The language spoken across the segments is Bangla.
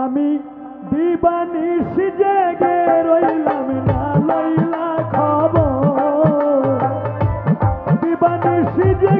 আমি দিবানি সিজেগে রইলাম না লইলা খাব দিবানি সিজে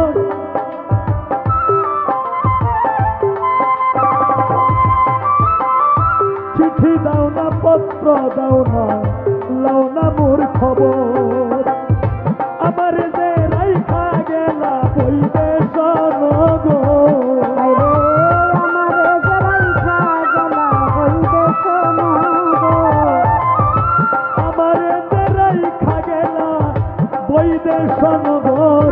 দাও না পত্র দাও না লও না মোর খবর। আমার যে রাইখা গেলা বইবে সনগ আমার যে রাইখা গেলা বইবে সনগর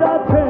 that pain.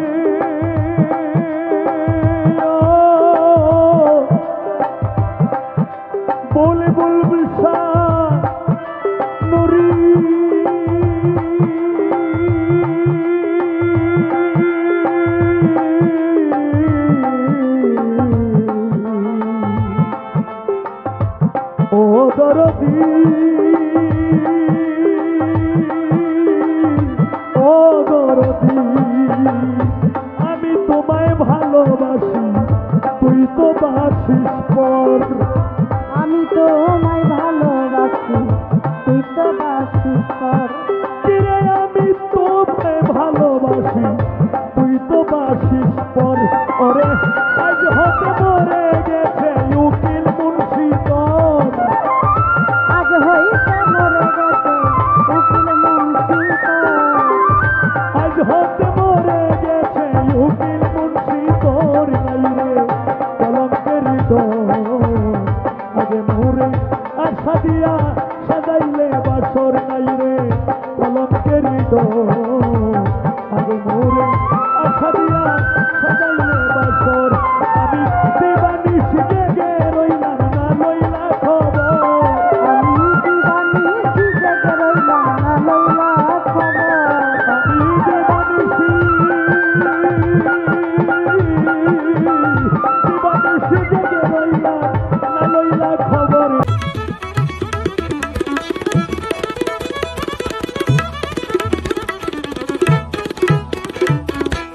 ও দরদি। আমি তোমায় ভালোবাসি তুই তো বাসিস পর। আমি তোমায় ভালোবাসি তুই তো ভালোবাসি তুই তো বাসিস